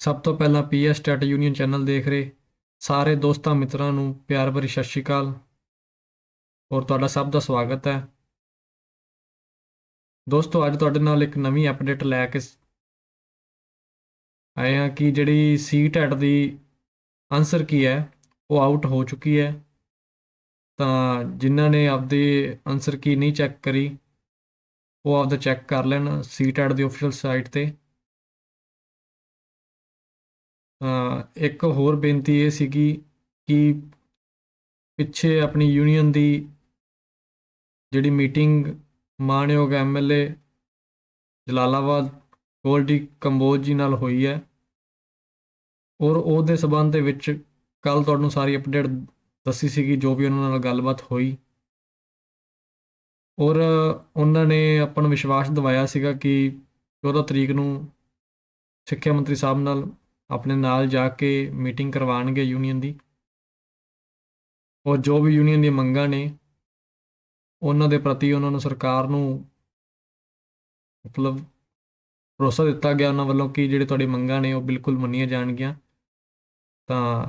ਸਭ ਤੋਂ ਪਹਿਲਾਂ ਪੀਐਸ ਟੈਟ ਯੂਨੀਅਨ ਚੈਨਲ ਦੇਖ ਰਹੇ। ਸਾਰੇ ਦੋਸਤਾਂ ਮਿੱਤਰਾਂ ਨੂੰ ਪਿਆਰ ਭਰੀ ਸਤਿ ਸ਼੍ਰੀ ਅਕਾਲ। ਔਰ ਤੁਹਾਡਾ ਸਭ ਦਾ ਸਵਾਗਤ ਹੈ। ਦੋਸਤੋ, ਅੱਜ ਤੁਹਾਡੇ ਨਾਲ ਇੱਕ ਨਵੀਂ ਅਪਡੇਟ ਲੈ ਕੇ ਆਏ ਹਾਂ ਕਿ ਜਿਹੜੀ ਸੀ ਟੈਟ ਦੀ ਆਨਸਰ ਕੀ ਹੈ, ਉਹ ਆਊਟ ਹੋ ਚੁੱਕੀ ਹੈ। ਤਾਂ ਜਿਨ੍ਹਾਂ ਨੇ ਆਪਦੇ ਆਨਸਰ ਕੀ ਨਹੀਂ ਚੈੱਕ ਕਰੀ, ਉਹ ਆਪਦਾ ਚੈੱਕ ਕਰ ਲੈਣ ਸੀ ਟੈਟ ਦੀ ਅਫੀਸ਼ੀਅਲ ਸਾਈਟ ਤੇ। ਇੱਕ ਹੋਰ ਬੇਨਤੀ ਇਹ ਸੀਗੀ ਕਿ ਪਿੱਛੇ ਆਪਣੀ ਯੂਨੀਅਨ ਦੀ ਜਿਹੜੀ ਮੀਟਿੰਗ ਮਾਨਯੋਗ ਐਮਐਲਏ ਜਲਾਲਾਬਾਦ ਗੋਲਡੀ ਕੰਬੋਜ ਜੀ ਨਾਲ ਹੋਈ ਹੈ। ਔਰ ਉਹਦੇ ਸਬੰਧ ਦੇ ਵਿੱਚ ਕੱਲ ਤੁਹਾਨੂੰ ਸਾਰੀ ਅਪਡੇਟ ਦੱਸੀ ਸੀਗੀ, ਜੋ ਵੀ ਉਹਨਾਂ ਨਾਲ ਗੱਲਬਾਤ ਹੋਈ। ਔਰ ਉਹਨਾਂ ਨੇ ਆਪਾਂ ਨੂੰ ਵਿਸ਼ਵਾਸ ਦਿਵਾਇਆ ਸੀਗਾ ਕਿ 14 ਤਰੀਕ ਨੂੰ ਸਿੱਖਿਆ ਮੰਤਰੀ ਸਾਹਿਬ ਨਾਲ ਆਪਣੇ ਨਾਲ ਜਾ ਕੇ ਮੀਟਿੰਗ ਕਰਵਾਉਣਗੇ ਯੂਨੀਅਨ ਦੀ। ਔਰ ਜੋ ਵੀ ਯੂਨੀਅਨ ਦੀਆਂ ਮੰਗਾਂ ਨੇ, ਉਹਨਾਂ ਦੇ ਪ੍ਰਤੀ ਉਹਨਾਂ ਨੂੰ ਸਰਕਾਰ ਨੂੰ ਮਤਲਬ ਭਰੋਸਾ ਦਿੱਤਾ ਗਿਆ ਉਹਨਾਂ ਵੱਲੋਂ ਕਿ ਜਿਹੜੇ ਤੁਹਾਡੀ ਮੰਗਾਂ ਨੇ ਉਹ ਬਿਲਕੁਲ ਮੰਨੀਆਂ ਜਾਣਗੀਆਂ। ਤਾਂ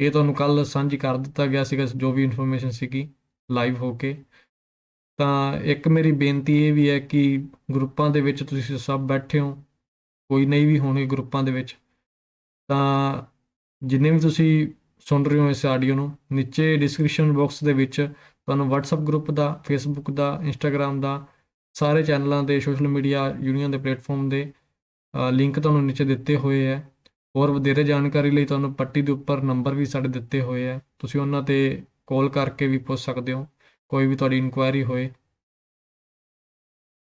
ਇਹ ਤੁਹਾਨੂੰ ਕੱਲ ਸਾਂਝੀ ਕਰ ਦਿੱਤਾ ਗਿਆ ਸੀਗਾ, ਜੋ ਵੀ ਇਨਫੋਰਮੇਸ਼ਨ ਸੀਗੀ ਲਾਈਵ ਹੋ ਕੇ। ਤਾਂ ਇੱਕ ਮੇਰੀ ਬੇਨਤੀ ਇਹ ਵੀ ਹੈ ਕਿ ਗਰੁੱਪਾਂ ਦੇ ਵਿੱਚ ਤੁਸੀਂ ਸਭ ਬੈਠੇ ਹੋ। ਕੋਈ ਨਹੀਂ ਵੀ ਹੋਣੇ ਗਰੁੱਪਾਂ ਦੇ ਵਿੱਚ। ਤਾਂ ਜਿੰਨੇ ਵੀ ਤੁਸੀਂ ਸੁਣ ਰਹੇ ਹੋ ਇਸ ਆਡੀਓ ਨੂੰ, ਨੀਚੇ ਡਿਸਕ੍ਰਿਪਸ਼ਨ ਬਾਕਸ ਦੇ ਵਿੱਚ ਤੁਹਾਨੂੰ WhatsApp ਗਰੁੱਪ ਦਾ, Facebook ਦਾ, Instagram ਦਾ, ਸਾਰੇ ਚੈਨਲਾਂ ਦੇ ਸੋਸ਼ਲ ਮੀਡੀਆ ਯੂਨੀਅਨ ਦੇ ਪਲੇਟਫਾਰਮ ਦੇ ਲਿੰਕ ਤੁਹਾਨੂੰ ਨੀਚੇ ਦਿੱਤੇ ਹੋਏ ਹੈ। ਹੋਰ ਵਧੇਰੇ ਜਾਣਕਾਰੀ ਲਈ ਤੁਹਾਨੂੰ ਪੱਟੀ ਦੇ ਉੱਪਰ ਨੰਬਰ ਵੀ ਸਾਡੇ ਦਿੱਤੇ ਹੋਏ ਹੈ। ਤੁਸੀਂ ਉਹਨਾਂ ਤੇ ਕਾਲ ਕਰਕੇ ਵੀ ਪੁੱਛ ਸਕਦੇ ਹੋ, ਕੋਈ ਵੀ ਤੁਹਾਡੀ ਇਨਕੁਆਇਰੀ ਹੋਏ।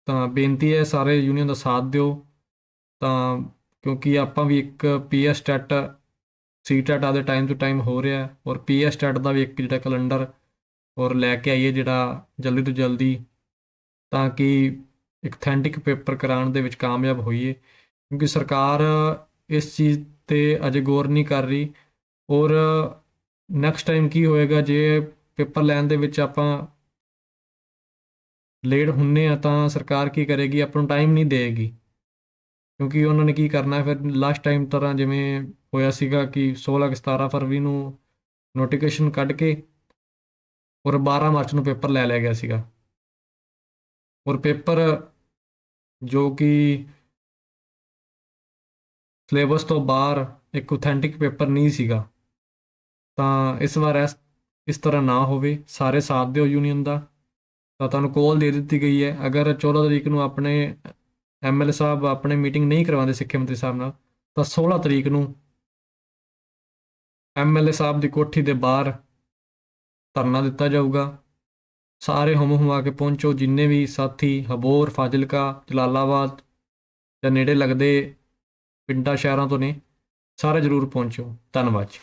ਤਾਂ ਬੇਨਤੀ ਹੈ, ਸਾਰੇ ਯੂਨੀਅਨ ਦਾ ਸਾਥ ਦਿਓ। ਤਾਂ ਕਿਉਂਕਿ ਆਪਾਂ ਵੀ ਇੱਕ ਪੀਐਸ ਟੈਟ ਸੀ ਟੈਟ ਆਦੇ ਟਾਈਮ ਟੂ ਟਾਈਮ ਹੋ ਰਿਹਾ ਹੈ ਔਰ ਪੀਐਸ ਟੈਟ ਦਾ ਵੀ ਇੱਕ ਜਿਹੜਾ ਕੈਲੰਡਰ ਔਰ ਲੈ ਕੇ ਆਈਏ ਜਿਹੜਾ ਜਲਦੀ ਤੋਂ ਜਲਦੀ ਤਾਂ ਕਿ ਇੱਕ ਥੈਂਟਿਕ ਪੇਪਰ ਕਰਾਉਣ ਦੇ ਵਿੱਚ ਕਾਮਯਾਬ ਹੋਈਏ, ਕਿਉਂਕਿ ਸਰਕਾਰ ਇਸ ਚੀਜ਼ ਤੇ ਅਜੇ ਗੌਰ ਨਹੀਂ ਕਰ ਰਹੀ ਔਰ ਨੈਕਸਟ ਟਾਈਮ ਕੀ ਹੋਏਗਾ, ਜੇ ਪੇਪਰ ਲੈਣ ਦੇ ਵਿੱਚ ਆਪਾਂ ਲੇਟ ਹੁੰਨੇ ਆ ਤਾਂ ਸਰਕਾਰ ਕੀ ਕਰੇਗੀ, ਆਪਾਂ ਨੂੰ ਟਾਈਮ ਨਹੀਂ ਦੇਗੀ ਕਿਉਂਕਿ ਉਹਨਾਂ ਨੇ ਕੀ ਕਰਨਾ ਫਿਰ ਲਾਸਟ ਟਾਈਮ ਤਰ੍ਹਾਂ ਜਿਵੇਂ ਹੋਇਆ ਸੀਗਾ ਕਿ 16 ਕਿ 17 ਫਰਵਰੀ ਨੂੰ ਨੋਟੀਫਿਕੇਸ਼ਨ ਕੱਢ ਕੇ ਔਰ 12 ਮਾਰਚ ਨੂੰ ਪੇਪਰ ਲੈ ਲਿਆ ਗਿਆ ਸੀਗਾ। ਔਰ ਪੇਪਰ ਜੋ ਕਿ ਸਿਲੇਬਸ ਤੋਂ ਬਾਹਰ ਇੱਕ ਆਥੈਂਟਿਕ ਪੇਪਰ ਨਹੀਂ ਸੀਗਾ, ਤਾਂ ਇਸ ਵਾਰ ਇਸ ਇਸ ਤਰ੍ਹਾਂ ਨਾ ਹੋਵੇ, ਸਾਰੇ ਸਾਥ ਦਿਓ ਯੂਨੀਅਨ ਦਾ, ਤਾਂ ਤੁਹਾਨੂੰ ਕਾਲ ਦੇ ਦਿੱਤੀ ਗਈ ਹੈ। ਅਗਰ 14 ਤਰੀਕ ਨੂੰ ਆਪਣੇ ਐਮਐਲਏ ਸਾਹਿਬ ਆਪਣੇ ਮੀਟਿੰਗ ਨਹੀਂ ਕਰਵਾਉਂਦੇ ਸਿੱਖਿਆ ਮੰਤਰੀ ਸਾਹਿਬ ਨਾਲ, ਤਾਂ 16 ਤਰੀਕ ਨੂੰ ਐਮਐਲਏ ਸਾਹਿਬ ਦੀ ਕੋਠੀ ਦੇ ਬਾਹਰ ਧਰਨਾ ਦਿੱਤਾ ਜਾਊਗਾ। ਸਾਰੇ ਹਮ ਹੁਮਾ ਕੇ ਪਹੁੰਚੋ, ਜਿੰਨੇ ਵੀ ਸਾਥੀ ਹਬੋਰ, ਫਾਜ਼ਿਲਕਾ, ਜਲਾਲਾਬਾਦ ਜਾਂ ਨੇੜੇ ਲੱਗਦੇ ਪਿੰਡਾਂ, ਸ਼ਹਿਰਾਂ ਤੋਂ ਨੇ, ਸਾਰੇ ਜ਼ਰੂਰ ਪਹੁੰਚੋ। ਧੰਨਵਾਦ ਜੀ।